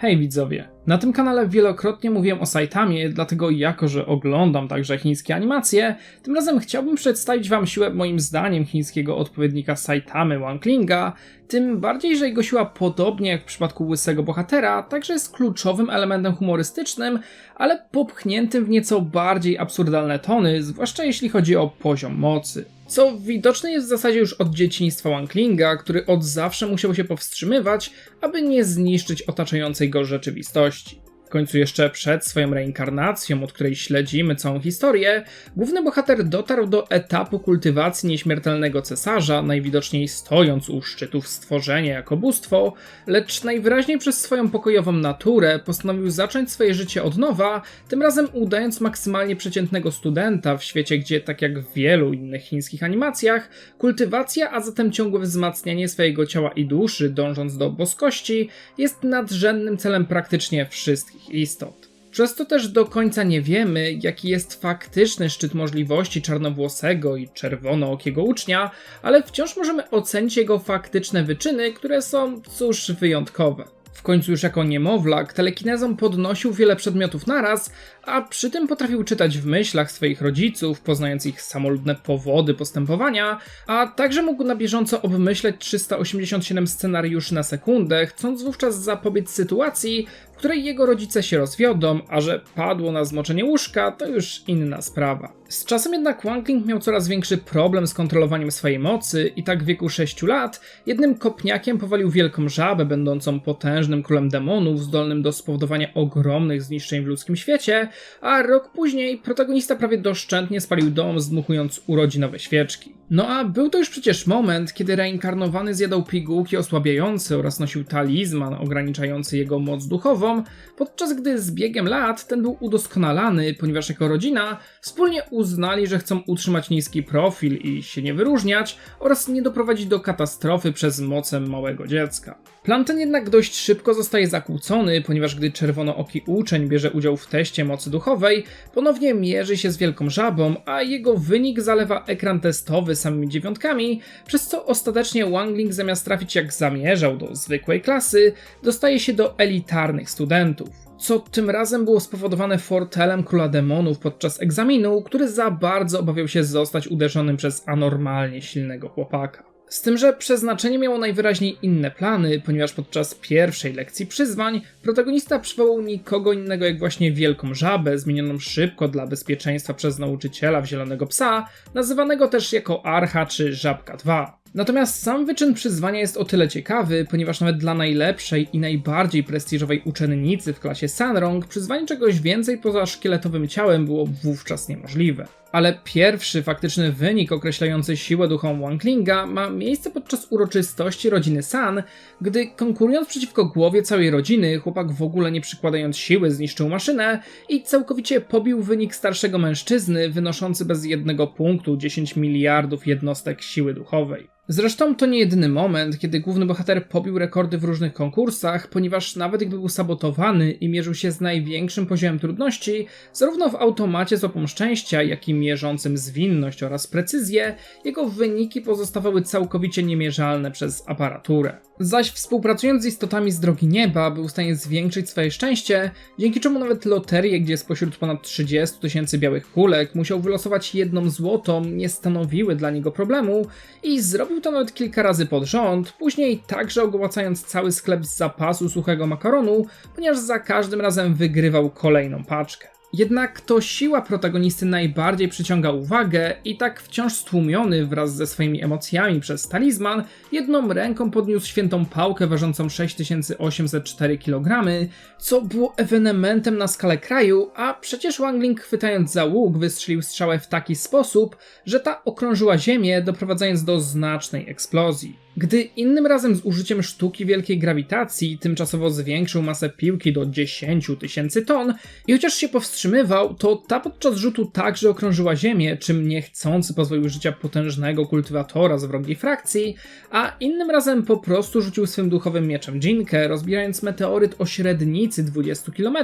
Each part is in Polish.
Hej widzowie, na tym kanale wielokrotnie mówiłem o Saitamie, dlatego jako, że oglądam także chińskie animacje, tym razem chciałbym przedstawić wam siłę moim zdaniem chińskiego odpowiednika Saitamy Wanglinga, tym bardziej, że jego siła podobnie jak w przypadku łysego bohatera, także jest kluczowym elementem humorystycznym, ale popchniętym w nieco bardziej absurdalne tony, zwłaszcza jeśli chodzi o poziom mocy. Co widoczne jest w zasadzie już od dzieciństwa Wanglinga, który od zawsze musiał się powstrzymywać, aby nie zniszczyć otaczającej go rzeczywistości. W końcu jeszcze przed swoją reinkarnacją, od której śledzimy całą historię, główny bohater dotarł do etapu kultywacji nieśmiertelnego cesarza, najwidoczniej stojąc u szczytów stworzenia jako bóstwo, lecz najwyraźniej przez swoją pokojową naturę postanowił zacząć swoje życie od nowa, tym razem udając maksymalnie przeciętnego studenta w świecie, gdzie tak jak w wielu innych chińskich animacjach, kultywacja, a zatem ciągłe wzmacnianie swojego ciała i duszy, dążąc do boskości, jest nadrzędnym celem praktycznie wszystkich istot. Przez to też do końca nie wiemy, jaki jest faktyczny szczyt możliwości czarnowłosego i czerwonookiego ucznia, ale wciąż możemy ocenić jego faktyczne wyczyny, które są, cóż, wyjątkowe. W końcu już jako niemowlak telekinezą podnosił wiele przedmiotów naraz, a przy tym potrafił czytać w myślach swoich rodziców, poznając ich samoludne powody postępowania, a także mógł na bieżąco obmyśleć 387 scenariuszy na sekundę, chcąc wówczas zapobiec sytuacji, której jego rodzice się rozwiodą, a że padło na zmoczenie łóżka, to już inna sprawa. Z czasem jednak Wangling miał coraz większy problem z kontrolowaniem swojej mocy i tak w wieku 6 lat jednym kopniakiem powalił wielką żabę, będącą potężnym królem demonów, zdolnym do spowodowania ogromnych zniszczeń w ludzkim świecie, a rok później protagonista prawie doszczętnie spalił dom, zdmuchując urodzinowe świeczki. No a był to już przecież moment, kiedy reinkarnowany zjadał pigułki osłabiające oraz nosił talizman ograniczający jego moc duchową, podczas gdy z biegiem lat ten był udoskonalany, ponieważ jako rodzina wspólnie uznali, że chcą utrzymać niski profil i się nie wyróżniać oraz nie doprowadzić do katastrofy przez mocę małego dziecka. Plan ten jednak dość szybko zostaje zakłócony, ponieważ gdy czerwonooki uczeń bierze udział w teście mocy duchowej, ponownie mierzy się z wielką żabą, a jego wynik zalewa ekran testowy samymi dziewiątkami, przez co ostatecznie Wangling zamiast trafić jak zamierzał do zwykłej klasy, dostaje się do elitarnych studentów co tym razem było spowodowane fortelem króla demonów podczas egzaminu, który za bardzo obawiał się zostać uderzonym przez anormalnie silnego chłopaka. Z tym, że przeznaczenie miało najwyraźniej inne plany, ponieważ podczas pierwszej lekcji przyzwań protagonista przywołał nikogo innego jak właśnie wielką żabę, zmienioną szybko dla bezpieczeństwa przez nauczyciela w zielonego psa, nazywanego też jako Archa czy Żabka 2. Natomiast sam wyczyn przyzwania jest o tyle ciekawy, ponieważ nawet dla najlepszej i najbardziej prestiżowej uczennicy w klasie Sanrong przyzwanie czegoś więcej poza szkieletowym ciałem było wówczas niemożliwe. Ale pierwszy faktyczny wynik określający siłę duchową Wanglinga ma miejsce podczas uroczystości rodziny San, gdy konkurując przeciwko głowie całej rodziny, chłopak w ogóle nie przykładając siły zniszczył maszynę i całkowicie pobił wynik starszego mężczyzny wynoszący bez jednego punktu 10 miliardów jednostek siły duchowej. Zresztą to nie jedyny moment, kiedy główny bohater pobił rekordy w różnych konkursach, ponieważ nawet gdy był sabotowany i mierzył się z największym poziomem trudności, zarówno w automacie z opą szczęścia, jak i mierzącym zwinność oraz precyzję, jego wyniki pozostawały całkowicie niemierzalne przez aparaturę. Zaś współpracując z istotami z drogi nieba, był w stanie zwiększyć swoje szczęście, dzięki czemu nawet loterie, gdzie spośród ponad 30 tysięcy białych kulek musiał wylosować jedną złotą, nie stanowiły dla niego problemu i zrobił to nawet kilka razy pod rząd, później także ogłacając cały sklep z zapasu suchego makaronu, ponieważ za każdym razem wygrywał kolejną paczkę. Jednak to siła protagonisty najbardziej przyciąga uwagę i tak wciąż stłumiony wraz ze swoimi emocjami przez talizman, jedną ręką podniósł świętą pałkę ważącą 6804 kg, co było ewenementem na skalę kraju, a przecież Wangling chwytając za łuk wystrzelił strzałę w taki sposób, że ta okrążyła ziemię, doprowadzając do znacznej eksplozji. Gdy innym razem z użyciem sztuki wielkiej grawitacji tymczasowo zwiększył masę piłki do 10 tysięcy ton i chociaż się powstrzymywał, to ta podczas rzutu także okrążyła Ziemię, czym niechcący pozwolił życia potężnego kultywatora z wrogiej frakcji, a innym razem po prostu rzucił swym duchowym mieczem Jinkę, rozbijając meteoryt o średnicy 20 km,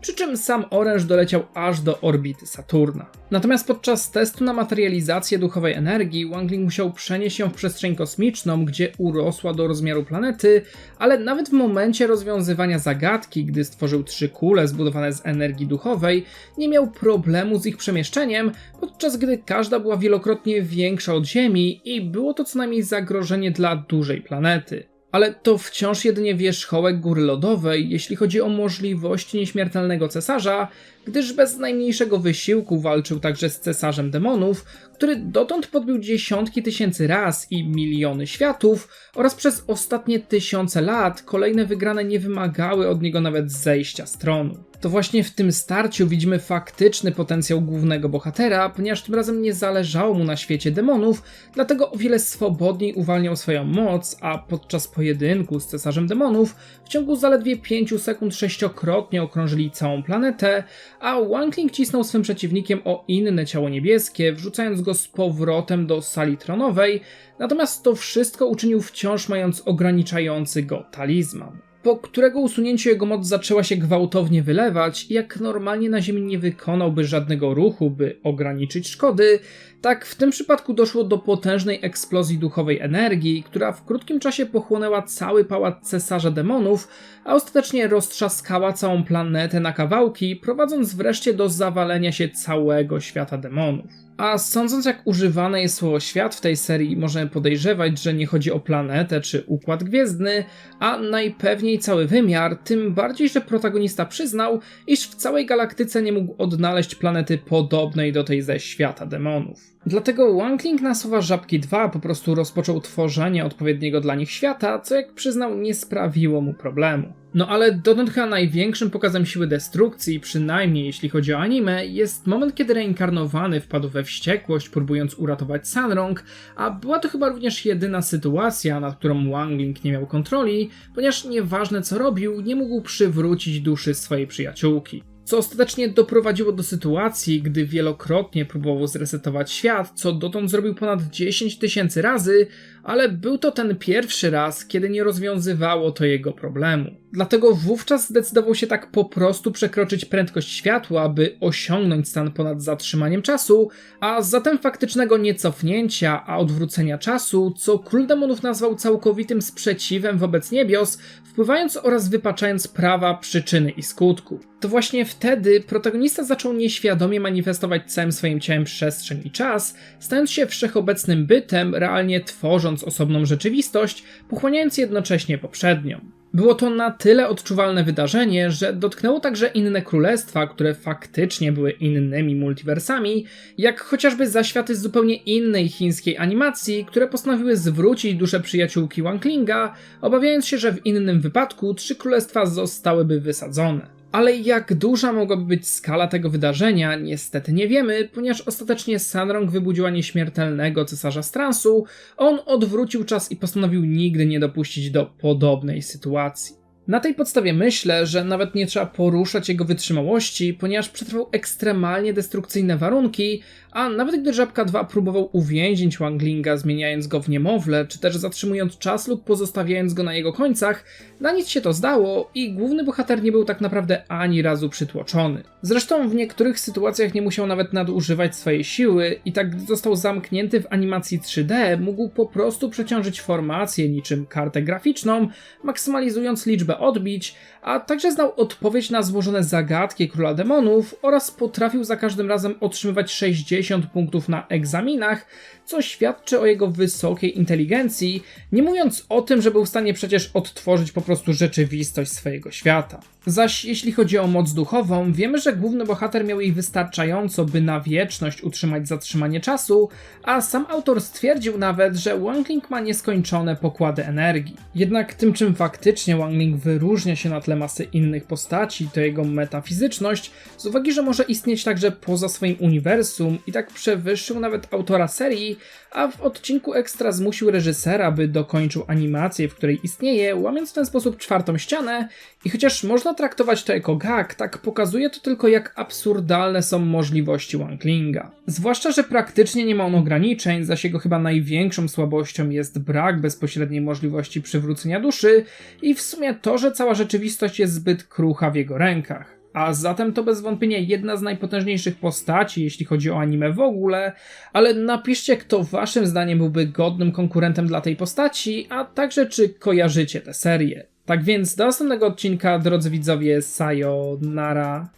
przy czym sam oręż doleciał aż do orbity Saturna. Natomiast podczas testu na materializację duchowej energii Wangling musiał przenieść się w przestrzeń kosmiczną, gdzie urosła do rozmiaru planety, ale nawet w momencie rozwiązywania zagadki, gdy stworzył trzy kule zbudowane z energii duchowej, nie miał problemu z ich przemieszczeniem, podczas gdy każda była wielokrotnie większa od Ziemi i było to co najmniej zagrożenie dla dużej planety. Ale to wciąż jedynie wierzchołek góry lodowej, jeśli chodzi o możliwości nieśmiertelnego cesarza, gdyż bez najmniejszego wysiłku walczył także z cesarzem demonów, który dotąd podbił dziesiątki tysięcy raz i miliony światów, oraz przez ostatnie tysiące lat kolejne wygrane nie wymagały od niego nawet zejścia z tronu. To właśnie w tym starciu widzimy faktyczny potencjał głównego bohatera, ponieważ tym razem nie zależało mu na świecie demonów, dlatego o wiele swobodniej uwalniał swoją moc, a podczas pojedynku z cesarzem demonów w ciągu zaledwie 5 sekund sześciokrotnie okrążyli całą planetę, a Wankling cisnął swym przeciwnikiem o inne ciało niebieskie, wrzucając go z powrotem do sali tronowej, natomiast to wszystko uczynił wciąż mając ograniczający go talizman po którego usunięciu jego moc zaczęła się gwałtownie wylewać jak normalnie na Ziemi nie wykonałby żadnego ruchu, by ograniczyć szkody, tak w tym przypadku doszło do potężnej eksplozji duchowej energii, która w krótkim czasie pochłonęła cały pałac cesarza demonów, a ostatecznie roztrzaskała całą planetę na kawałki, prowadząc wreszcie do zawalenia się całego świata demonów. A sądząc jak używane jest słowo świat w tej serii, możemy podejrzewać, że nie chodzi o planetę czy układ gwiezdny, a najpewniej cały wymiar, tym bardziej, że protagonista przyznał, iż w całej galaktyce nie mógł odnaleźć planety podobnej do tej ze świata demonów. Dlatego Wankling na słowa Żabki 2 po prostu rozpoczął tworzenie odpowiedniego dla nich świata, co jak przyznał nie sprawiło mu problemu. No ale dotąd chyba największym pokazem siły destrukcji, przynajmniej jeśli chodzi o anime, jest moment kiedy reinkarnowany wpadł we wściekłość, próbując uratować Sanrong, a była to chyba również jedyna sytuacja, nad którą Wangling nie miał kontroli, ponieważ nieważne co robił, nie mógł przywrócić duszy swojej przyjaciółki co ostatecznie doprowadziło do sytuacji, gdy wielokrotnie próbował zresetować świat, co dotąd zrobił ponad 10 tysięcy razy, ale był to ten pierwszy raz, kiedy nie rozwiązywało to jego problemu. Dlatego wówczas zdecydował się tak po prostu przekroczyć prędkość światła, by osiągnąć stan ponad zatrzymaniem czasu, a zatem faktycznego niecofnięcia, a odwrócenia czasu, co król demonów nazwał całkowitym sprzeciwem wobec niebios, wpływając oraz wypaczając prawa, przyczyny i skutku. To właśnie wtedy protagonista zaczął nieświadomie manifestować całym swoim ciałem przestrzeń i czas, stając się wszechobecnym bytem, realnie tworząc osobną rzeczywistość, pochłaniając jednocześnie poprzednią. Było to na tyle odczuwalne wydarzenie, że dotknęło także inne królestwa, które faktycznie były innymi multiversami, jak chociażby zaświaty z zupełnie innej chińskiej animacji, które postanowiły zwrócić duszę przyjaciółki Wanklinga, obawiając się, że w innym wypadku trzy królestwa zostałyby wysadzone. Ale jak duża mogłaby być skala tego wydarzenia, niestety nie wiemy, ponieważ ostatecznie Sanrong wybudziła nieśmiertelnego cesarza Stransu, on odwrócił czas i postanowił nigdy nie dopuścić do podobnej sytuacji. Na tej podstawie myślę, że nawet nie trzeba poruszać jego wytrzymałości, ponieważ przetrwał ekstremalnie destrukcyjne warunki, a nawet gdy Żabka 2 próbował uwięzić Wanglinga, zmieniając go w niemowlę, czy też zatrzymując czas lub pozostawiając go na jego końcach, na nic się to zdało i główny bohater nie był tak naprawdę ani razu przytłoczony. Zresztą w niektórych sytuacjach nie musiał nawet nadużywać swojej siły i tak gdy został zamknięty w animacji 3D, mógł po prostu przeciążyć formację niczym kartę graficzną, maksymalizując liczbę odbić, a także znał odpowiedź na złożone zagadki Króla Demonów oraz potrafił za każdym razem otrzymywać 60 punktów na egzaminach, co świadczy o jego wysokiej inteligencji, nie mówiąc o tym, że był w stanie przecież odtworzyć po prostu rzeczywistość swojego świata. Zaś jeśli chodzi o moc duchową, wiemy, że główny bohater miał jej wystarczająco, by na wieczność utrzymać zatrzymanie czasu, a sam autor stwierdził nawet, że Wangling ma nieskończone pokłady energii. Jednak tym, czym faktycznie Wangling wyróżnia się na tle masy innych postaci, to jego metafizyczność, z uwagi, że może istnieć także poza swoim uniwersum i tak przewyższył nawet autora serii, a w odcinku ekstra zmusił reżysera, by dokończył animację, w której istnieje, łamiąc w ten sposób czwartą ścianę i chociaż można traktować to jako gag, tak pokazuje to tylko jak absurdalne są możliwości Wanklinga. Zwłaszcza, że praktycznie nie ma on ograniczeń, zaś jego chyba największą słabością jest brak bezpośredniej możliwości przywrócenia duszy i w sumie to, że cała rzeczywistość jest zbyt krucha w jego rękach. A zatem to bez wątpienia jedna z najpotężniejszych postaci, jeśli chodzi o anime w ogóle, ale napiszcie, kto waszym zdaniem byłby godnym konkurentem dla tej postaci, a także czy kojarzycie tę serię. Tak więc do następnego odcinka, drodzy widzowie, sayonara.